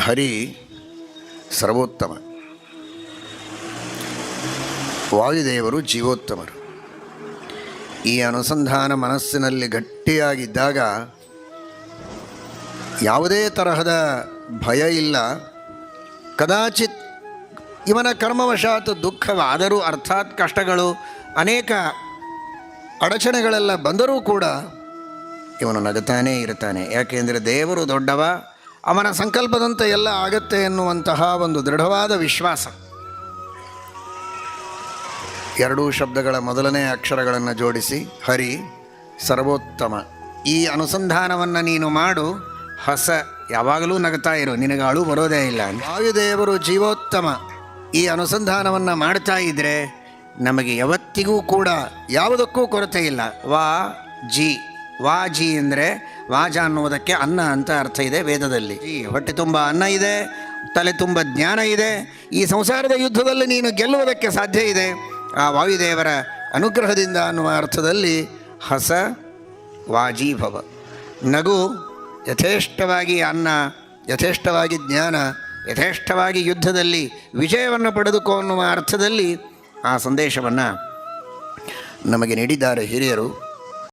ಹರಿ ಸರ್ವೋತ್ತಮ. ವಾಯುದೇವರು ಜೀವೋತ್ತಮರು. ಈ ಅನುಸಂಧಾನ ಮನಸ್ಸಿನಲ್ಲಿ ಗಟ್ಟಿಯಾಗಿದ್ದಾಗ ಯಾವುದೇ ತರಹದ ಭಯ ಇಲ್ಲ. ಕದಾಚಿತ್ ಇವನ ಕರ್ಮವಶಾತ್ ದುಃಖವಾದರೂ ಅರ್ಥಾತ್ ಕಷ್ಟಗಳು ಅನೇಕ ಅಡಚಣೆಗಳೆಲ್ಲ ಬಂದರೂ ಕೂಡ ಇವನು ನಗತಾನೇ ಇರ್ತಾನೆ ಯಾಕೆಂದರೆ ದೇವರು ದೊಡ್ಡವ ಅವನ ಸಂಕಲ್ಪದಂತೆ ಎಲ್ಲ ಆಗತ್ತೆ ಎನ್ನುವಂತಹ ಒಂದು ದೃಢವಾದ ವಿಶ್ವಾಸ. ಎರಡೂ ಶಬ್ದಗಳ ಮೊದಲನೇ ಅಕ್ಷರಗಳನ್ನು ಜೋಡಿಸಿ, ಹರಿ, ಸರ್ವೋತ್ತಮ. ಈ ಅನುಸಂಧಾನವನ್ನು ನೀನು ಮಾಡು, ಹೊಸ ಯಾವಾಗಲೂ ನಗ್ತಾ ಇರು, ನಿನಗೆ ಅಳು ಬರೋದೇ ಇಲ್ಲ. ವಾಯುದೇವರು ಜೀವೋತ್ತಮ. ಈ ಅನುಸಂಧಾನವನ್ನು ಮಾಡ್ತಾ ಇದ್ದರೆ ನಮಗೆ ಯಾವತ್ತಿಗೂ ಕೂಡ ಯಾವುದಕ್ಕೂ ಕೊರತೆ ಇಲ್ಲ. ವಾ, ಜಿ. ವಾ ಜಿ ಅಂದರೆ ವಾಜ ಅನ್ನುವುದಕ್ಕೆ ಅನ್ನ ಅಂತ ಅರ್ಥ ಇದೆ ವೇದದಲ್ಲಿ. ಈ ಹೊಟ್ಟೆ ತುಂಬ ಅನ್ನ ಇದೆ, ತಲೆ ತುಂಬ ಜ್ಞಾನ ಇದೆ, ಈ ಸಂಸಾರದ ಯುದ್ಧದಲ್ಲಿ ನೀನು ಗೆಲ್ಲುವುದಕ್ಕೆ ಸಾಧ್ಯ ಇದೆ. ಆ ವಾಯುದೇವರ ಅನುಗ್ರಹದಿಂದ ಅನ್ನುವ ಅರ್ಥದಲ್ಲಿ ಹಸ ವಾಜೀಭವ ನಗು ಯಥೇಷ್ಟವಾಗಿ ಅನ್ನ, ಯಥೇಷ್ಟವಾಗಿ ಜ್ಞಾನ, ಯಥೇಷ್ಟವಾಗಿ ಯುದ್ಧದಲ್ಲಿ ವಿಜಯವನ್ನು ಪಡೆದುಕೋ ಅನ್ನುವ ಅರ್ಥದಲ್ಲಿ ಆ ಸಂದೇಶವನ್ನು ನಮಗೆ ನೀಡಿದ್ದಾರೆ ಹಿರಿಯರು.